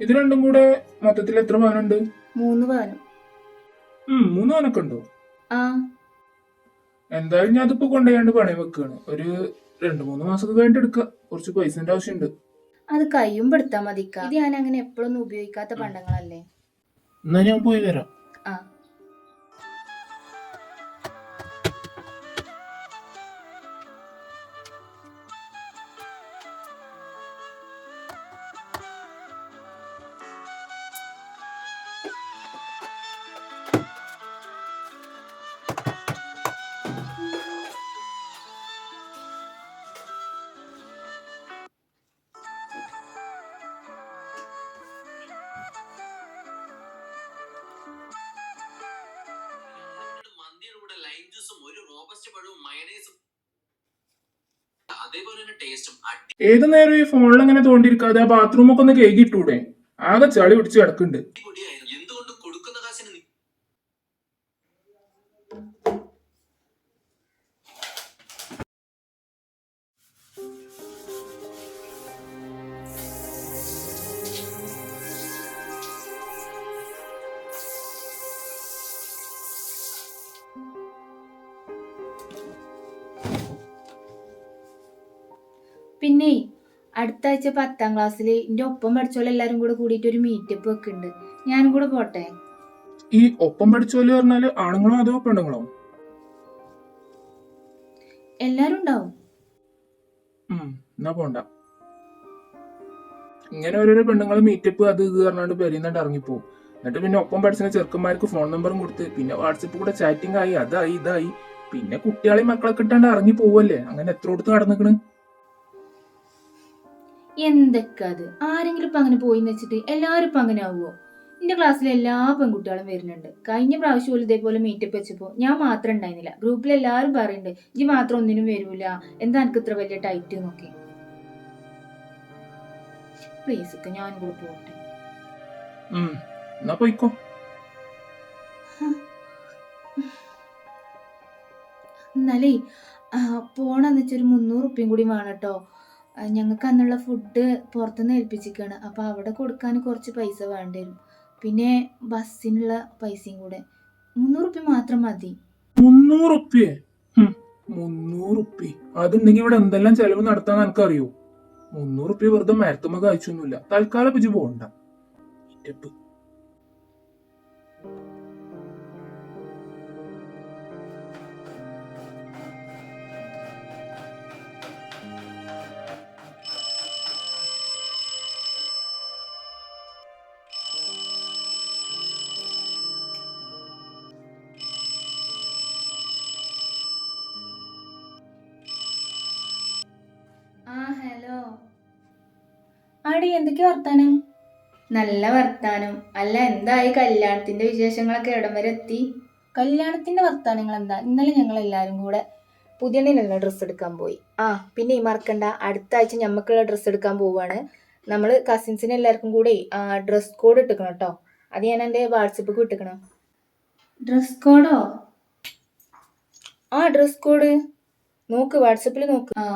ഇത് രണ്ടും കൂടെ മൊത്തത്തിൽ എത്ര പവനുണ്ട്? മൂന്ന് പവനും. മൂന്ന് പവനൊക്കെ ഉണ്ടോ? ആ. എന്തായാലും ഞാൻ അതിപ്പോ കൊണ്ടുപോയാണ്ട് പണയം വെക്കാണ്. ഒരു രണ്ടു മൂന്ന് മാസമൊക്കെ വേണ്ടി എടുക്കാം. കുറച്ച് പൈസന്റെ ആവശ്യമുണ്ട്. അത് കയ്യും പെടുത്താ മതിക്ക. ഇത് ഞാൻ അങ്ങനെ എപ്പോഴൊന്നും ഉപയോഗിക്കാത്ത പണ്ടങ്ങളല്ലേ? എന്നാ ഞാൻ പോയി വരാം. ആ. ഏത് നേരം ഈ ഫോണിൽ ഇങ്ങനെ തോണ്ടിരിക്കാതെ ആ ബാത്റൂം ഒക്കെ ഒന്ന് കേകിട്ടൂടെ ആകെ ചളി പിടിച്ച് കിടക്കുന്നുണ്ട്. അടുത്ത ആഴ്ച പത്താം ക്ലാസ്സിൽ എന്റെ ഒപ്പം പഠിച്ചോലെ എല്ലാരും കൂടെ കൂടിയിട്ട് ഒരു മീറ്റപ്പ് ഒക്കെ ഉണ്ട് ഞാനും കൂടെ പോട്ടെ? ഈ ഒപ്പം പഠിച്ചോൽ പറഞ്ഞാൽ ആണുങ്ങളോ അതോ പെണ്ണുങ്ങളോ? എല്ലാരും ഉണ്ടാവും. ഉം എന്നാ പോണ്ട. ഇങ്ങനെ ഓരോരോ പെണ്ണുങ്ങൾ മീറ്റപ്പ് അത് ഇത് പറഞ്ഞാണ്ട് പെരിയുന്നുണ്ട് ഇറങ്ങിപ്പോവും എന്നിട്ട് പിന്നെ ഒപ്പം പഠിച്ച ചെറുക്കന്മാർക്ക് ഫോൺ നമ്പറും കൊടുത്ത് പിന്നെ വാട്സപ്പ് കൂടെ ചാറ്റിംഗ് ആയി അതായി ഇതായി. പിന്നെ കുട്ടികളെയും മക്കളൊക്കെ ഇട്ടാണ്ട് ഇറങ്ങി പോവല്ലേ? അങ്ങനെ എത്ര കൊടുത്ത് നടന്നിക്കണ്? എന്തൊക്കെ അത്? ആരെങ്കിലും ഇപ്പൊ അങ്ങനെ പോയി വെച്ചിട്ട് എല്ലാവരും ഇപ്പൊ അങ്ങനെ ആവുമോ എന്റെ ക്ലാസ്സിലെ എല്ലാ പെൺകുട്ടികളും വരുന്നുണ്ട്. കഴിഞ്ഞ പ്രാവശ്യം പോലും ഇതേപോലെ മീറ്റപ്പ് വെച്ചപ്പോ ഞാൻ മാത്രം ഉണ്ടായിരുന്നില്ല ഗ്രൂപ്പിൽ എല്ലാവരും പറയുന്നുണ്ട് ഇനി മാത്രം ഒന്നിനും വരൂല. എന്താ എനിക്ക് ഇത്ര വലിയ ടൈറ്റ് നോക്കി പ്ലീസ് ഒക്കെ ഞാൻ കൂടെ എന്നാ പോയിക്കോ. എന്നാലേ പോണെന്ന് വെച്ചൊരു മുന്നൂറ് ഉപ്പിയും കൂടി വേണം കേട്ടോ ഞങ്ങൾക്ക് അന്നുള്ള ഫുഡ് പുറത്തുനിന്ന് ഏൽപ്പിച്ചിരിക്കുകയാണ് അപ്പോൾ അവിടെ കൊടുക്കാൻ കുറച്ച് പൈസ വേണ്ടി വരും. പിന്നെ ബസ്സിനുള്ള പൈസയും കൂടെ. മുന്നൂറ് ഉപ്പി മാത്രം മതി. മുന്നൂറുപ്യേ? മുന്നൂറുപ്യ. അതുണ്ടെങ്കിൽ ഇവിടെ എന്തെല്ലാം ചെലവ് നടത്താൻ എനിക്കറിയോ? മുന്നൂറുപ്യ വെറുതെ മരത്തുമ്മ കഴിച്ചൊന്നുമില്ല. തൽക്കാലം പിജ് പോകണ്ട ആടി എന്തൊക്കെയാ വർത്താനം? നല്ല വർത്താനം. അല്ല എന്തായി കല്യാണത്തിന്റെ വിശേഷങ്ങളൊക്കെ എവിടം വരെ എത്തി? കല്യാണത്തിന്റെ വർത്താനങ്ങൾ എന്താ? ഇന്നലെ ഞങ്ങൾ എല്ലാരും കൂടെ പുതിയണ്ണിനുള്ള ഡ്രസ്സ് എടുക്കാൻ പോയി. ആ പിന്നെ ഈ മറക്കണ്ട. അടുത്ത ആഴ്ച ഞമ്മക്കുള്ള ഡ്രസ്സ് എടുക്കാൻ പോവാണ്. നമ്മൾ കസിൻസിന് എല്ലാവർക്കും കൂടെ ഡ്രസ് കോഡ് ഇട്ടിക്കണം കേട്ടോ അത് ഞാൻ എന്റെ വാട്സപ്പിൽ ഇട്ടിക്കണം ഡ്രസ് കോഡോ ആ ഡ്രസ് കോഡ് നോക്ക് വാട്സപ്പിൽ നോക്ക്. ആ.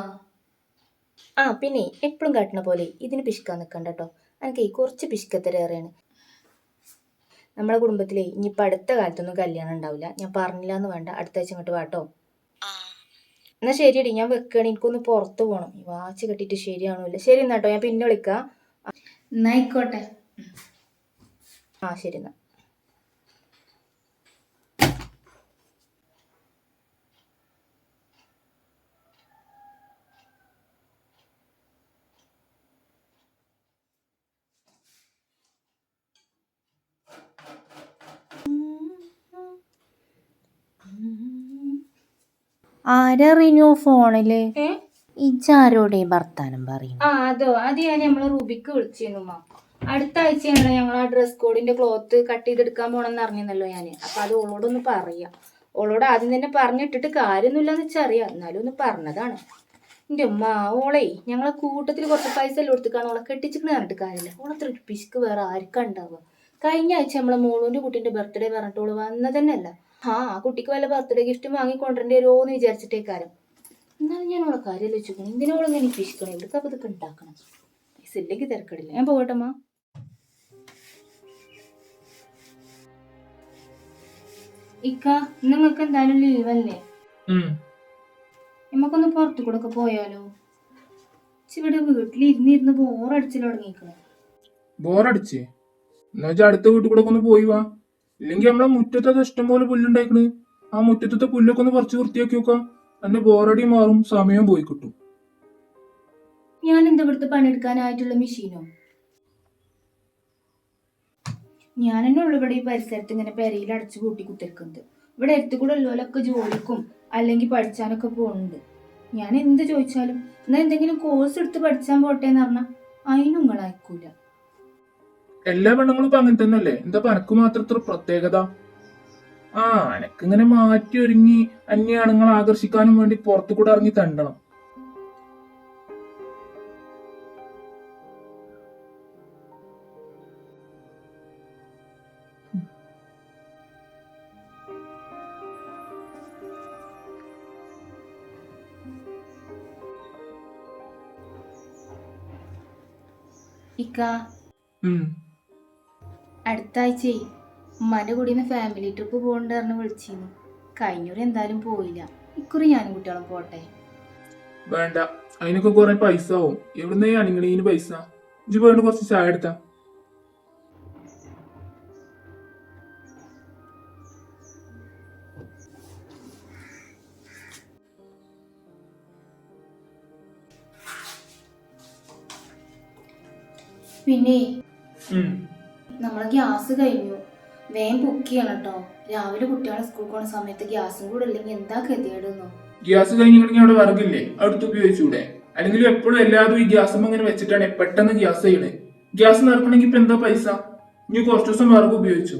ആ പിന്നെ എപ്പോഴും കാട്ടണ പോലെ ഇതിന് പിശുക്കാൻ നിൽക്കണ്ട കേട്ടോ എനിക്ക് കുറച്ച് പിശുക്കത്തരേറെയാണ് നമ്മളെ കുടുംബത്തിലെ ഇനിയിപ്പോൾ അടുത്ത കാലത്തൊന്നും കല്യാണം ഉണ്ടാവില്ല ഞാൻ പറഞ്ഞില്ല എന്ന് വേണ്ട. അടുത്ത ആഴ്ച ഇങ്ങോട്ട് വാട്ടോ എന്നാ ശരിയടി. ഞാൻ വെക്കണ. എനിക്കൊന്ന് പുറത്ത് പോകണം വാച്ച് കെട്ടിയിട്ട് ശരിയാണോല്ല ശരി എന്നാട്ടോ ഞാൻ പിന്നെ വിളിക്കാം. എന്നായിക്കോട്ടെ ആ ശരി എന്നാ. ആരറിഞ്ഞു ഫോണിൽ? ഇജാരോടെ വർത്താനം പറയും. ആ അതോ. അത് ഞാൻ നമ്മളെ റൂബിക്ക് വിളിച്ചിരുന്നു അടുത്ത ആഴ്ച ഞങ്ങൾ ആ ഡ്രസ് കോഡിന്റെ ക്ലോത്ത് കട്ട് ചെയ്തെടുക്കാൻ പോണെന്ന് അറിഞ്ഞല്ലോ ഞാൻ അപ്പൊ അത് ഓളോടൊന്ന് പറയാം. ഓളോട് ആദ്യം തന്നെ പറഞ്ഞിട്ടിട്ട് കാര്യമൊന്നുമില്ലെന്ന് വെച്ചറിയാം. എന്നാലും ഒന്ന് പറഞ്ഞതാണ്. എന്റെ ഉമ്മ ഓളെ ഞങ്ങളെ കൂട്ടത്തിൽ കുറച്ച് പൈസ എല്ലാം കൊടുത്തിക്കാണ് ഓളെ കെട്ടിച്ചിട്ട് പറഞ്ഞിട്ട് കാര്യമില്ല. ഓളത്ര പിശുക്ക് വേറെ ആർക്കാ ഉണ്ടാവുക? കഴിഞ്ഞ ആഴ്ച നമ്മളെ മോളൂന്റെ കുട്ടീന്റെ ബർത്ത്ഡേ പറഞ്ഞിട്ട് ഓൾ വന്നത് തന്നെയല്ല. ആ കുട്ടിക്ക് വല്ല ബർത്ത്ഡേ ഗിഫ്റ്റും വരുമോ എന്ന് വിചാരിച്ചിട്ടേക്കാരം. എന്നാലും ഞാൻ ഓളെ കാര്യം വെച്ചിരിക്കണം എന്തിനോളെങ്ങനെ അന്വേഷിക്കണം ഇവിടുത്തെ അപ്പം ഇതൊക്കെ ഉണ്ടാക്കണം. ഇല്ലെങ്കിൽ തിരക്കടില്ല. ഞാൻ പോകട്ടമ്മ. ഇക്ക നിങ്ങൾക്ക് എന്തായാലും ലീവല്ലേ നമുക്കൊന്ന് പുറത്തു കൂടെ ഒക്കെ പോയാലോ? ഇവിടെ വീട്ടിൽ ഇരുന്നിരുന്ന് ബോറടിച്ചു തുടങ്ങിക്കണേ ബോറടിച്ചേ എന്നുവെച്ചാ അടുത്ത വീട്ടിൽ കൂടെ ഒന്ന് പോയി വാ. ഇല്ലെങ്കിൽ നമ്മളെ മുറ്റത്തത് ഇഷ്ടംപോലെ പുല്ലുണ്ടായിക്കണ്. ആ മുറ്റത്തെ പുല്ലൊക്കെ ഒന്ന് പറിച്ച് വൃത്തിയാക്കി നോക്കാം. എന്റെ ബോറടി മാറും സമയം പോയി കിട്ടും. ഞാൻ എന്താ ഇവിടുത്തെ പണിയെടുക്കാനായിട്ടുള്ള മെഷീനോ? ഞാൻ തന്നെ ഉള്ളു ഇവിടെ ഈ പരിസരത്ത് ഇങ്ങനെ പെരയിൽ അടച്ചു കൂട്ടി കുത്തിരിക്കുന്നത്. ഇവിടെ അടുത്ത് കൂടെ ഉള്ളവരൊക്കെ ജോലിക്കും അല്ലെങ്കിൽ പഠിച്ചാനൊക്കെ പോകുന്നുണ്ട്. ഞാൻ എന്ത് ചോദിച്ചാലും എന്നാൽ എന്തെങ്കിലും കോഴ്സ് എടുത്ത് പഠിച്ചാൻ പോട്ടെ എന്ന് പറഞ്ഞാൽ അതിനും എല്ലാ പെണ്ണുങ്ങളും ഇപ്പൊ അങ്ങനെ തന്നെയല്ലേ? എന്താ പനക്ക് മാത്രം ഇത്ര പ്രത്യേകത? ആ എനക്കിങ്ങനെ മാറ്റി ഒരുങ്ങി അന്യാണുങ്ങളെ ആകർഷിക്കാനും വേണ്ടി പുറത്തു കൂടെ ഇറങ്ങി തണ്ടണം. ഇക്ക. അടുത്ത ആഴ്ചയെ ഉമ്മാന്റെ കൂടെ ഫാമിലി ട്രിപ്പ് പോകണ്ട പറഞ്ഞ് വിളിച്ചിരുന്നു കഴിഞ്ഞൂറ് എന്തായാലും പോയില്ല. ഇക്കുറി ഞാനും കുട്ടികളും പോട്ടെ. വേണ്ട. അതിനൊക്കെ കുറെ പൈസ ആവും. എവിടുന്ന അണിങ്ങളീന് പൈസ? ഇജ്ജ് പോയിട്ട് കുറച്ച് ചായ എടുത്താ. പിന്നെ നമ്മളെ ഗ്യാസ് കഴിഞ്ഞു. വേഗം ബുക്ക് ചെയ്യണം കേട്ടോ രാവിലെ കുട്ടികളെ സ്കൂൾ പോണ സമയത്ത് ഗ്യാസും കൂടെ ഇല്ലെങ്കിൽ എന്താ ഗതികേടുന്നോ? ഗ്യാസ് കഴിഞ്ഞിട്ടുണ്ടെങ്കിൽ അവിടെ വിറകില്ലേ? അടുത്ത് ഉപയോഗിച്ചൂടെ? അല്ലെങ്കിൽ എപ്പോഴും എല്ലാതും ഈ ഗ്യാസ് അങ്ങനെ വെച്ചിട്ടാണ്. പെട്ടെന്ന് ഗ്യാസ് ചെയ്യണേ. ഗ്യാസ് നിറക്കണമെങ്കിൽ ഇപ്പൊ എന്താ പൈസ? ഇനി കുറച്ച് ദിവസം വിറക് ഉപയോഗിച്ചു?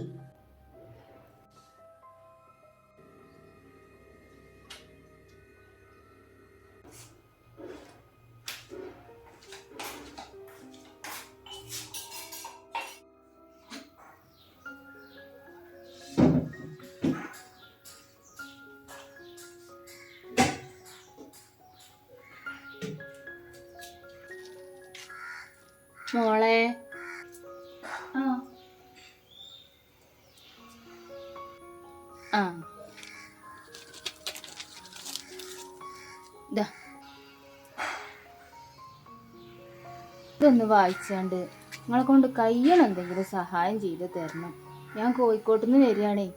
മോളെ. ആ. ഇതൊന്ന് വായിച്ചാണ്ട് നിങ്ങളെ കൊണ്ട് കയ്യണം എന്തെങ്കിലും സഹായം ചെയ്ത് തരണം. ഞാൻ കോഴിക്കോട്ട് നിന്ന് വരികയാണേ.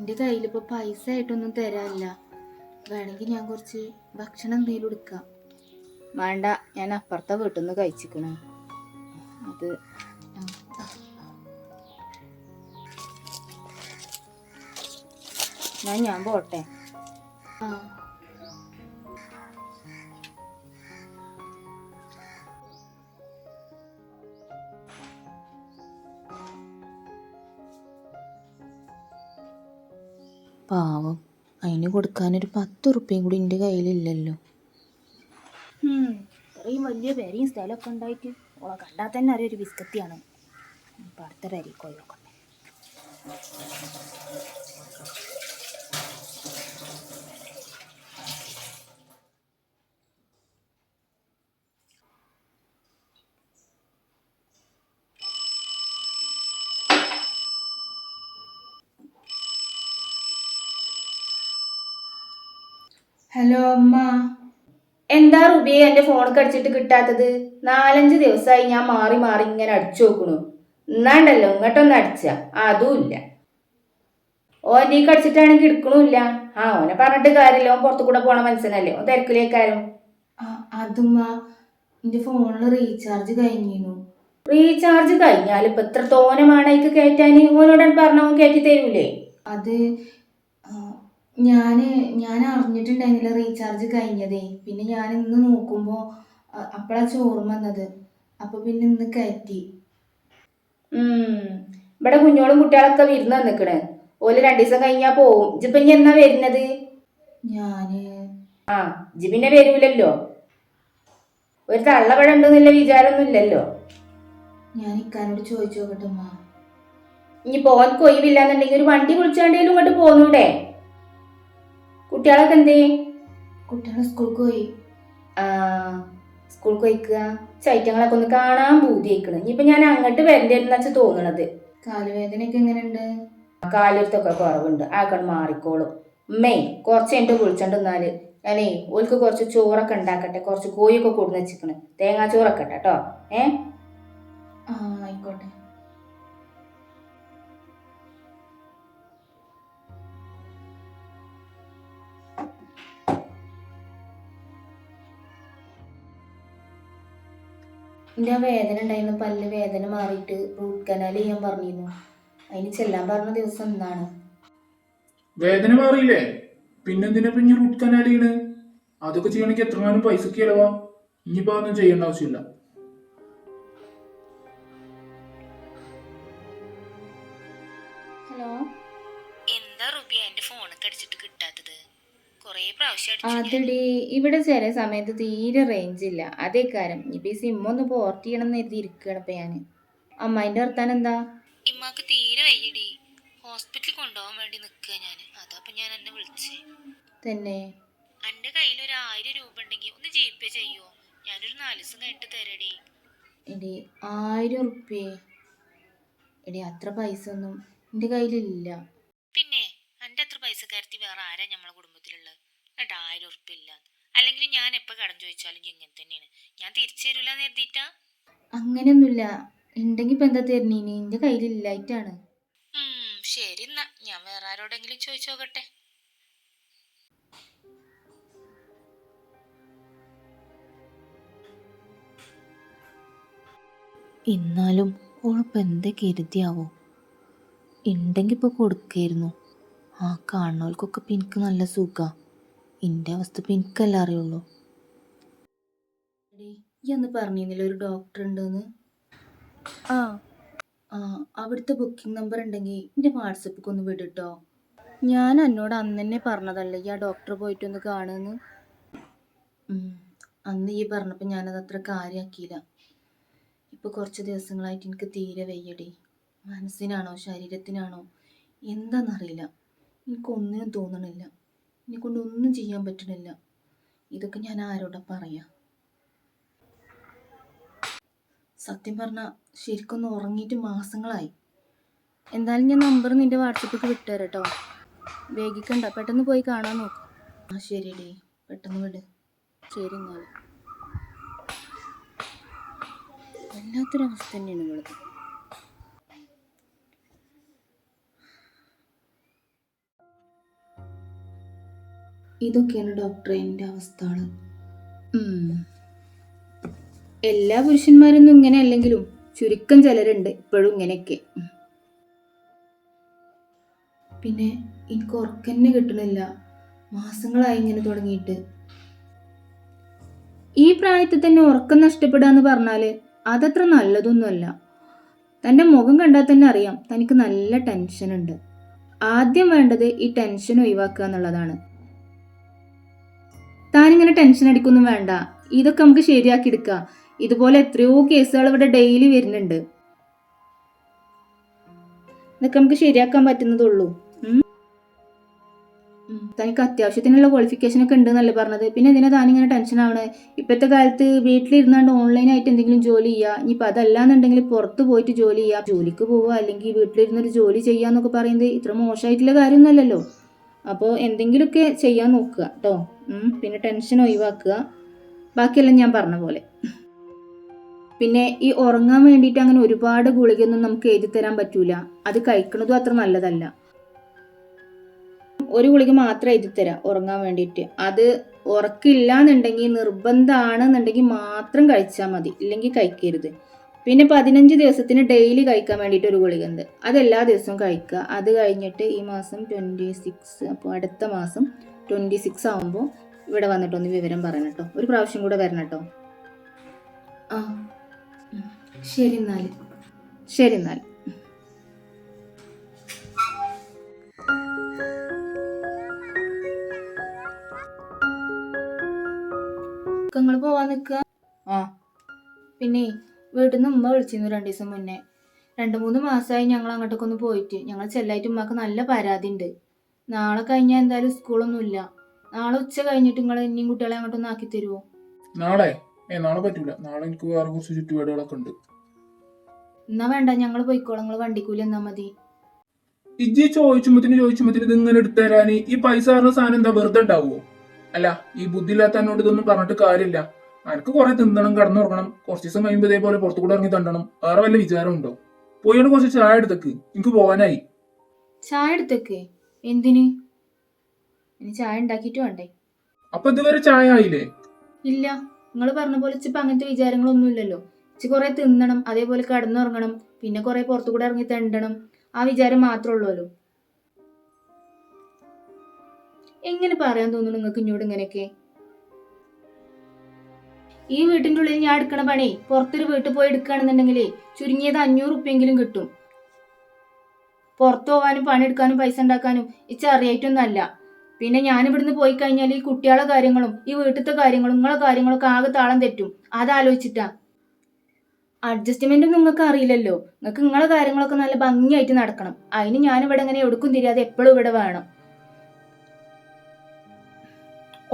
എന്റെ കയ്യിലിപ്പോൾ പൈസ ആയിട്ടൊന്നും തരാനില്ല. വേണമെങ്കിൽ ഞാൻ കുറച്ച് ഭക്ഷണം എന്തെങ്കിലും എടുക്കാം. വേണ്ട ഞാൻ അപ്പുറത്തെ വീട്ടിൽ നിന്ന് കഴിച്ചിക്കണു. അത് ഞാൻ ഞാൻ പോട്ടെ. ആ. പാവം. അതിന് കൊടുക്കാനൊരു പത്ത് ഉറുപ്പ്യയും കൂടി എന്റെ കയ്യിലില്ലല്ലോ. ഇത്രയും വലിയ പെരയും സ്ഥലമൊക്കെ ഉണ്ടായിട്ട് ഓളെ കണ്ടാൽ തന്നെ അറിയൊരു ബിസ്ക്കറ്റിയാണ് ഇപ്പം അടുത്ത പെരയിൽ നോക്കട്ടെ. ഹലോ അമ്മ. എന്താ റുബിയെ എന്റെ ഫോൺ കടിച്ചിട്ട് കിട്ടാത്തത്? നാലഞ്ച് ദിവസമായി ഞാൻ മാറി മാറി ഇങ്ങനെ അടിച്ചു നോക്കണു. എന്നാണ്ടല്ലോ ഇങ്ങോട്ടൊന്ന് അടിച്ച. അതുമില്ല ഓന്റെ ഈ കടിച്ചിട്ടാണെങ്കിൽ എടുക്കണമില്ല. ആ ഓനെ പറഞ്ഞിട്ട് കാര്യമില്ല. ഓൻ പുറത്തു കൂടെ പോണ മനസ്സിനല്ലേ ഓൻ തിരക്കിലേക്കാരും അതുമ്മ. എന്റെ ഫോണിൽ റീചാർജ് കഴിഞ്ഞു റീചാർജ് കഴിഞ്ഞാൽ ഇപ്പൊ എത്ര തോനമാണേക്ക് കയറ്റാൻ ഓനോട് പറഞ്ഞ ഓൻ കയറ്റി തരൂലേ. അത് ഞാൻ ഞാൻ അറിഞ്ഞിട്ടുണ്ടായിരുന്നില്ല റീചാർജ് കഴിഞ്ഞതേ. പിന്നെ ഞാൻ ഇന്ന് നോക്കുമ്പോ അപ്പോഴാ ചോറും വന്നത്. അപ്പൊ പിന്നെ ഇന്ന് കയറ്റി. ഇവിടെ കുഞ്ഞോളും കുട്ടികളൊക്കെ വിരുന്ന് വന്നിക്കണ്. ഓൽ രണ്ടു ദിവസം കഴിഞ്ഞാ പോവും. ഇജിപ്പൊ ഇനി എന്നാ വരുന്നത്? ഞാൻ ആ ഇജി പിന്നെ വരൂലല്ലോ? ഒരു തള്ളപഴ ഉണ്ടെന്നുള്ള വിചാരമൊന്നും ഇല്ലല്ലോ? ഞാൻ ഇക്കാനോട് ചോദിച്ചു നോക്കട്ടെ ഇനി പോൻ കൊയ്വില്ലാന്നുണ്ടെങ്കിൽ ഒരു വണ്ടി വിളിച്ചാണ്ടേലും ഇങ്ങോട്ട് പോന്നൂടെ? കുട്ടികളൊക്കെ എന്തേ കുട്ടികളെ സ്കൂൾക്ക് പോയി. സ്കൂളിൽ പോയിക്കുക ചൈറ്റങ്ങളൊക്കെ ഒന്ന് കാണാൻ പൂതിയേക്കണ് ഇനിയിപ്പോ ഞാൻ അങ്ങോട്ട് വരണ്ടായിരുന്നു വെച്ചാൽ തോന്നണത്. കാലുവേദനയൊക്കെ എങ്ങനെയുണ്ട്? കാലൊരുത്തൊക്കെ കുറവുണ്ട്. ആക്കണം മാറിക്കോളും. ഉമ്മേ കുറച്ച് എന്റെ വിളിച്ചോണ്ട് നിന്നാൽ. ഞാനേ ഓൾക്ക് കുറച്ച് ചോറൊക്കെ ഉണ്ടാക്കട്ടെ. കുറച്ച് കോഴിയൊക്കെ കൊടുന്ന് വെച്ചിക്കണ്. തേങ്ങാ ചോറൊക്കെ കേട്ടോ ഏ? ആയിക്കോട്ടെ. എന്റെ ആ വേദന ഉണ്ടായിരുന്നു. പല്ല് വേദന മാറിയിട്ട് റൂട്ട് കനാൽ ചെയ്യാൻ പറഞ്ഞിരുന്നു. അതിന് ചെല്ലാൻ പറഞ്ഞ ദിവസം എന്താണ്? വേദന മാറിയില്ലേ? പിന്നെന്തിനാ പിന്നെ റൂട്ട് കനാൽ ചെയ്യണ്? അതൊക്കെ ചെയ്യണമെങ്കിൽ എത്രങ്ങാനും പൈസക്ക് ചിലവാ? ഇനിയിപ്പോ അതൊന്നും ചെയ്യേണ്ട ആവശ്യമില്ല. അതെടി ഇവിടെ ചില സമയത്ത് തീരെ റേഞ്ച് ഇല്ല. അതേ കാര്യം ഇപ്പൊ ഈ സിം ഒന്ന് പോർട്ട് ചെയ്യണം എന്ന് കരുതി ഇരിക്കുകയാണ് ഇപ്പൊ അമ്മായിന്റെ വർത്താനം എന്താ? ഇമ്മാക്ക് തീരെ വയ്യടി. ഹോസ്പിറ്റലിൽ കൊണ്ടുപോകാൻ വേണ്ടി നിൽക്കുക ഞാൻ അതാ ഞാൻ എന്നെ വിളിച്ചേ. തന്നെ? എന്റെ കയ്യിൽ ഒരു ആയിരം രൂപ ഉണ്ടെങ്കിൽ ഒന്ന് ജി പേ ചെയ്യോ? ഞാനൊരു നാല് ദിവസം കഴിഞ്ഞിട്ട് തരടി. എടി ആയിരം ഉറുപ്പ്യേ? എടി അത്ര പൈസ ഒന്നും എന്റെ കയ്യിലില്ല പിന്നെ എന്റെ അത്ര പൈസക്കാരത്തി വേറെ ആരാ നമ്മളെ കുടുംബത്തിലുള്ളത് ആയിരം അല്ലെങ്കിൽ ഞാൻ എപ്പോ കടം ചോദിച്ചാലും ഇങ്ങനെ തന്നെയാണ്. ഞാൻ തിരിച്ചു തരൂലെന്ന് കരുതിയിട്ടാ അങ്ങനെയൊന്നുമില്ല. ഉണ്ടെങ്കിൽ ഇപ്പൊ എന്താ തരണീ എന്റെ കയ്യിലില്ലായിട്ടാണ്. ശരി എന്നാ. ഞാൻ വേറെ ആരോടെങ്കിലും ചോദിച്ചോക്കട്ടെ എന്നാലും ഓളിപ്പോൾ എന്താ കരുതിയാവോ? ഉണ്ടെങ്കിൽ ഇപ്പോൾ കൊടുക്കായിരുന്നു ആ കാണുന്നവർക്കൊക്കെ ഇപ്പം എനിക്ക് നല്ല സുഖ. എന്റെ അവസ്ഥ ഇപ്പം എനിക്കല്ല അറിയുള്ളൂ. എടി ഈ അന്ന് പറഞ്ഞിരുന്നില്ല ഒരു ഡോക്ടർ ഉണ്ടെന്ന്? ആ. ആ അവിടുത്തെ ബുക്കിംഗ് നമ്പർ ഉണ്ടെങ്കിൽ എന്റെ വാട്സപ്പിൽ ഒന്ന് വിടട്ടോ. ഞാൻ എന്നോട് അന്ന് തന്നെ പറഞ്ഞതല്ലേ ഈ ആ ഡോക്ടർ പോയിട്ടൊന്ന് കാണുമെന്ന് അന്ന് ഈ പറഞ്ഞപ്പോൾ ഞാനത് അത്ര കാര്യമാക്കിയില്ല ഇപ്പോൾ കുറച്ച് ദിവസങ്ങളായിട്ട് എനിക്ക് തീരെ വയ്യടി. മനസ്സിനാണോ ശരീരത്തിനാണോ? എന്താണെന്നറിയില്ല എനിക്കൊന്നിനും തോന്നണില്ല. എന്നെ കൊണ്ട് ഒന്നും ചെയ്യാൻ പറ്റണില്ല. ഇതൊക്കെ ഞാൻ ആരോടാ പറയാ? സത്യം പറഞ്ഞാൽ ശരിക്കൊന്ന് ഉറങ്ങിയിട്ട് മാസങ്ങളായി. എന്തായാലും ഞാൻ നമ്പർ നിന്റെ വാട്സപ്പിലേക്ക് വിട്ടുതരാം കേട്ടോ വേഗിക്കണ്ട പെട്ടെന്ന് പോയി കാണാൻ നോക്ക്. ആ ശരിയടി. പെട്ടെന്ന് വിട്. ശരി എന്നാൽ വല്ലാത്തൊരവസ്ഥ തന്നെയാണ് നിങ്ങളത് ഇതൊക്കെയാണ് ഡോക്ടറെ എന്റെ അവസ്ഥകൾ എല്ലാ പുരുഷന്മാരൊന്നും ഇങ്ങനെ അല്ലെങ്കിലും ചുരുക്കം ചിലരുണ്ട് ഇപ്പോഴും ഇങ്ങനെയൊക്കെ. പിന്നെ എനിക്ക് ഉറക്കന്നെ കിട്ടണില്ല. മാസങ്ങളായി ഇങ്ങനെ തുടങ്ങിയിട്ട്. ഈ പ്രായത്തിൽ തന്നെ ഉറക്കം നഷ്ടപ്പെടാന്ന് പറഞ്ഞാൽ അതത്ര നല്ലതൊന്നുമല്ല. തന്റെ മുഖം കണ്ടാൽ തന്നെ അറിയാം തനിക്ക് നല്ല ടെൻഷൻ ഉണ്ട് ആദ്യം വേണ്ടത് ഈ ടെൻഷൻ ഒഴിവാക്കുക എന്നുള്ളതാണ്. താനിങ്ങനെ ടെൻഷൻ അടിക്കൊന്നും വേണ്ട. ഇതൊക്കെ നമുക്ക് ശരിയാക്കി എടുക്കാം. ഇതുപോലെ എത്രയോ കേസുകൾ ഇവിടെ ഡെയിലി വരുന്നുണ്ട്. ഇതൊക്കെ നമുക്ക് ശരിയാക്കാൻ പറ്റുന്നതുള്ളൂ. തനിക്ക് അത്യാവശ്യത്തിനുള്ള ക്വാളിഫിക്കേഷൻ ഒക്കെ ഉണ്ടെന്നല്ലേ പറഞ്ഞത്. പിന്നെ എന്തിനാ താനിങ്ങനെ ടെൻഷൻ ആവണേ? ഇപ്പോഴത്തെ കാലത്ത് വീട്ടിലിരുന്നാണ്ട് ഓൺലൈനായിട്ട് എന്തെങ്കിലും ജോലി ചെയ്യുക ഇനിയിപ്പോൾ അതല്ലാന്നുണ്ടെങ്കിൽ പുറത്ത് പോയിട്ട് ജോലി ചെയ്യുക ജോലിക്ക് പോവുക അല്ലെങ്കിൽ വീട്ടിലിരുന്നൊരു ജോലി ചെയ്യാന്നൊക്കെ പറയുന്നത് ഇത്ര മോശമായിട്ടുള്ള കാര്യമൊന്നുമല്ലല്ലോ. അപ്പോൾ എന്തെങ്കിലുമൊക്കെ ചെയ്യാൻ നോക്കുക കേട്ടോ. പിന്നെ ടെൻഷൻ ഒഴിവാക്കുക. ബാക്കിയെല്ലാം ഞാൻ പറഞ്ഞ പോലെ. പിന്നെ ഈ ഉറങ്ങാൻ വേണ്ടിയിട്ട് അങ്ങനെ ഒരുപാട് ഗുളികയൊന്നും നമുക്ക് എഴുതി തരാൻ പറ്റൂല. അത് കഴിക്കുന്നതും അത്ര നല്ലതല്ല. ഒരു ഗുളിക മാത്രം എഴുതി തരാം ഉറങ്ങാൻ വേണ്ടിയിട്ട്. അത് ഉറക്കില്ല എന്നുണ്ടെങ്കിൽ നിർബന്ധമാണെന്നുണ്ടെങ്കിൽ മാത്രം കഴിച്ചാൽ മതി. ഇല്ലെങ്കിൽ കഴിക്കരുത്. പിന്നെ പതിനഞ്ച് ദിവസത്തിന് ഡെയിലി കഴിക്കാൻ വേണ്ടിയിട്ട് ഒരു ഗുളിക ഉണ്ട് അത് എല്ലാ ദിവസവും കഴിക്കുക. അത് കഴിഞ്ഞിട്ട് ഈ മാസം ട്വന്റി സിക്സ് അപ്പോൾ അടുത്ത മാസം ട്വന്റി സിക്സ് ആകുമ്പോൾ ഇവിടെ വന്നിട്ടൊന്ന് വിവരം പറയണം കേട്ടോ. ഒരു പ്രാവശ്യം കൂടെ വരണം കേട്ടോ. ആ. ശരി എന്നാൽ ശരി എന്നാൽ നിങ്ങൾ പോവാൻ നിൽക്കുക ആ. പിന്നെ വീട്ടിൽ നിന്ന് ഉമ്മ വിളിച്ചിരുന്നു രണ്ട് ദിവസം മുന്നേ. രണ്ട് മൂന്ന് മാസമായി ഞങ്ങൾ അങ്ങോട്ടേക്കൊന്ന് പോയിട്ട്. ഞങ്ങൾ ചെല്ലായിട്ട് ഉമ്മക്ക് നല്ല പരാതി ഉണ്ട് നാളെ കഴിഞ്ഞാൽ എന്തായാലും സ്കൂളൊന്നുമില്ല. നാളെ ഉച്ച കഴിഞ്ഞിട്ട് നിങ്ങൾ ഇനിയും കുട്ടികളെ അങ്ങോട്ടൊന്ന് ആക്കി തരുമോ നാളെ? ഏ നാളെ പറ്റൂല. നാളെ എനിക്ക് വേറെ കുറച്ച് ചുറ്റുപാടുകളൊക്കെ ഉണ്ട്. എന്നാ വേണ്ട ഞങ്ങൾ പോയിക്കോളാം. നിങ്ങൾ വണ്ടിക്കൂലി എന്നാ മതി. ഇജ്ജി ചോദിച്ചുമ്പത്തിന് ചോദിച്ചുമ്പത്തിന് ഇത് ഇങ്ങനെ എടുത്തു തരാന് ഈ പൈസ പറഞ്ഞ സാധനം എന്താ വെറുതെ ഉണ്ടാവുമോ അല്ല ഈ ബുദ്ധിയില്ലാത്ത എന്നോട് ഇതൊന്നും പറഞ്ഞിട്ട് കാര്യമില്ല. അനക്ക് കുറെ തിന്നണം കടന്നുറങ്ങണം. കുറച്ച് ദിവസം കഴിയുമ്പോൾ ഇതേപോലെ പുറത്തു കൂടെ ഇറങ്ങി തണ്ടണം. വേറെ വല്ല വിചാരം ഉണ്ടോ? പോയാണ് കുറച്ച് ചായ എടുത്തേക്ക്. എനിക്ക് പോകാനായി ചായ എടുത്തേക്ക്? എന്തിന്? ഇനി ചായ ഉണ്ടാക്കിയിട്ട് വേണ്ടേ? അപ്പൊ ഇതുവരെ ചായ ആയില്ലേ? ഇല്ല. നിങ്ങൾ പറഞ്ഞ പോലെ ഇച്ചിപ്പോ അങ്ങനത്തെ വിചാരങ്ങളൊന്നും ഇല്ലല്ലോ ഇച്ചി കുറെ തിന്നണം അതേപോലെ കടന്നുറങ്ങണം പിന്നെ കുറെ പുറത്തു കൂടെ ഇറങ്ങി തെണ്ടണം. ആ വിചാരം മാത്രമേ ഉള്ളൂല്ലോ. എങ്ങനെ പറയാൻ തോന്നുന്നു നിങ്ങൾക്ക് ഇങ്ങോട്ട് ഇങ്ങനെയൊക്കെ? ഈ വീട്ടിന്റെ ഉള്ളിൽ ഞാൻ എടുക്കണ പണി പുറത്തൊരു വീട്ടിൽ പോയി എടുക്കുകയാണെന്നുണ്ടെങ്കിൽ ചുരുങ്ങിയത് അഞ്ഞൂറ് ഉപ്പെങ്കിലും കിട്ടും. പുറത്തു പോകാനും പണിയെടുക്കാനും പൈസ ഉണ്ടാക്കാനും ഈ അറിയായിട്ടൊന്നല്ല പിന്നെ ഞാൻ ഇവിടുന്ന് പോയി കഴിഞ്ഞാൽ ഈ കുട്ടികളെ കാര്യങ്ങളും ഈ വീട്ടിലത്തെ കാര്യങ്ങളും നിങ്ങളെ കാര്യങ്ങളൊക്കെ ആകെ താളം തെറ്റും. അതാലോചിച്ചിട്ടാ. അഡ്ജസ്റ്റ്മെന്റ് നിങ്ങൾക്ക് അറിയില്ലല്ലോ. നിങ്ങൾക്ക് നിങ്ങളെ കാര്യങ്ങളൊക്കെ നല്ല ഭംഗിയായിട്ട് നടക്കണം. അതിന് ഞാൻ ഇവിടെ ഇങ്ങനെ എടുക്കും തിരിയാതെ എപ്പോഴും ഇവിടെ വേണം.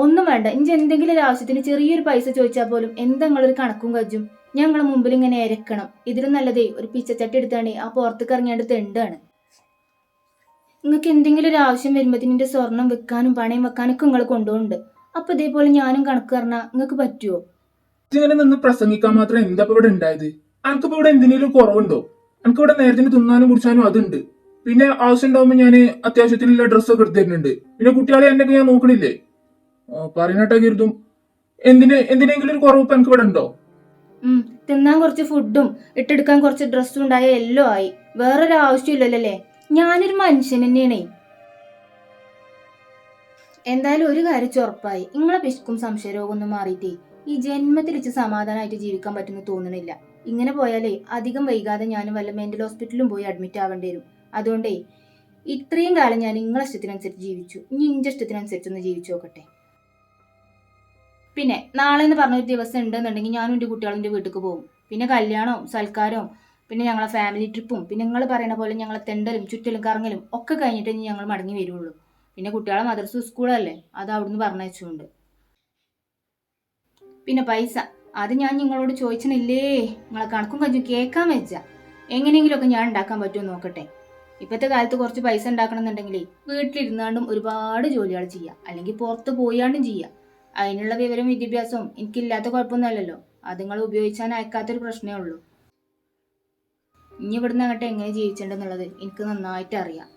ഒന്നും വേണ്ട. ഇഞ്ചി എന്തെങ്കിലും ഒരു ആവശ്യത്തിന് ചെറിയൊരു പൈസ ചോദിച്ചാൽ പോലും എന്താ ഒരു കണക്കും കജ്ജും? ഞങ്ങളെ മുമ്പിൽ ഇങ്ങനെ ഇരക്കണം ഇതിലും നല്ലതേ ഒരു പിച്ചച്ചട്ടി എടുത്താണ്ട് ആ പുറത്തേക്ക് ഇറങ്ങിയാണ്ട് തെണ്ടാണ്. നിങ്ങൾക്ക് എന്തെങ്കിലും ഒരു ആവശ്യം വരുമ്പോൾ എന്റെ സ്വർണം വെക്കാനും പണയം വെക്കാനൊക്കെ നിങ്ങൾ കൊണ്ടുപോകുന്നുണ്ട്. അപ്പൊ ഇതേപോലെ ഞാനും കണക്ക് പറഞ്ഞാൽ നിങ്ങൾക്ക് പറ്റുമോ ഇങ്ങനെ നിന്ന് പ്രസംഗിക്കാൻ മാത്രം എന്താ ഇവിടെ ഉണ്ടായത്? അനക്കിപ്പോ ഇവിടെ എന്തിനേലും കുറവുണ്ടോ? എനിക്ക് ഇവിടെ നേരത്തിന് തിന്നാനും കുടിച്ചാനും അതുണ്ട്. പിന്നെ ആവശ്യം ഉണ്ടാവുമ്പോ ഞാൻ അത്യാവശ്യത്തിനുള്ള ഡ്രസ്സൊക്കെ എടുത്ത് തരുന്നുണ്ട് പിന്നെ കുട്ടികളെ എന്നെ ഞാൻ നോക്കണില്ലേ? പറയണട്ടെ കരുതും. എന്തിന് എന്തിനെങ്കിലും ഒരു കുറവ് എനിക്ക് ഇവിടെ ഉണ്ടോ? ഉം തിന്നാൻ കുറച്ച് ഫുഡും ഇട്ടെടുക്കാൻ കുറച്ച് ഡ്രസ്സും ഉണ്ടായ എല്ലാം ആയി. വേറൊരു ആവശ്യം അല്ലേ? ഞാനൊരു മനുഷ്യൻ തന്നെയാണേ. എന്തായാലും ഒരു കാര്യം ഉറപ്പായി. നിങ്ങളെ പിശുക്കും സംശയരോഗം ഒന്നും മാറിയിട്ടേ. ഈ ജന്മത്തിൽ ഇച്ച് സമാധാനമായിട്ട് ജീവിക്കാൻ പറ്റുമെന്ന് തോന്നണില്ല. ഇങ്ങനെ പോയാലേ അധികം വൈകാതെ ഞാൻ വല്ല മെന്റൽ ഹോസ്പിറ്റലിലും പോയി അഡ്മിറ്റ് ആവേണ്ടി വരും. അതുകൊണ്ടേ ഇത്രയും കാലം ഞാൻ നിങ്ങളെ ഇഷ്ടത്തിനനുസരിച്ച് ജീവിച്ചു. ഇനി ഇന്റെ ഇഷ്ടത്തിനനുസരിച്ചൊന്ന് ജീവിച്ചു നോക്കട്ടെ. പിന്നെ നാളെ എന്ന് പറഞ്ഞൊരു ദിവസം ഉണ്ടെന്നുണ്ടെങ്കിൽ ഞാനും എന്റെ കുട്ടികളും എന്റെ വീട്ടിലേക്ക് പോകും. പിന്നെ കല്യാണവും സൽക്കാരവും പിന്നെ ഞങ്ങളെ ഫാമിലി ട്രിപ്പും പിന്നെ നിങ്ങൾ പറയുന്ന പോലെ ഞങ്ങളെ തെണ്ടലും ചുറ്റലും കറങ്ങലും ഒക്കെ കഴിഞ്ഞിട്ട് ഇനി ഞങ്ങൾ മടങ്ങി വരുള്ളൂ. പിന്നെ കുട്ടികളെ മദ്രസ സ്കൂളല്ലേ അത് അവിടുന്ന് പറഞ്ഞയച്ചുകൊണ്ട്. പിന്നെ പൈസ അത് ഞാൻ നിങ്ങളോട് ചോദിച്ചണില്ലേ? നിങ്ങളെ കണക്കും കഞ്ഞും കേൾക്കാൻ വെച്ച. എങ്ങനെയെങ്കിലുമൊക്കെ ഞാൻ ഉണ്ടാക്കാൻ പറ്റുമോ നോക്കട്ടെ. ഇപ്പോഴത്തെ കാലത്ത് കുറച്ച് പൈസ ഉണ്ടാക്കണം എന്നുണ്ടെങ്കിലേ വീട്ടിലിരുന്നാണ്ടും ഒരുപാട് ജോലികൾ ചെയ്യാം. അല്ലെങ്കിൽ പുറത്ത് പോയാണ്ടും ചെയ്യാം. അതിനുള്ള വിവരം വിദ്യാഭ്യാസവും എനിക്കില്ലാത്ത കുഴപ്പമൊന്നുമല്ലല്ലോ അത് നിങ്ങൾ ഉപയോഗിച്ചാൽ അയക്കാത്തൊരു പ്രശ്നമേ ഉള്ളൂ. ഇനി ഇവിടുന്ന് അങ്ങോട്ട് എങ്ങനെ ജീവിച്ചിട്ടുണ്ടെന്നുള്ളത് എനിക്ക് നന്നായിട്ട് അറിയാം.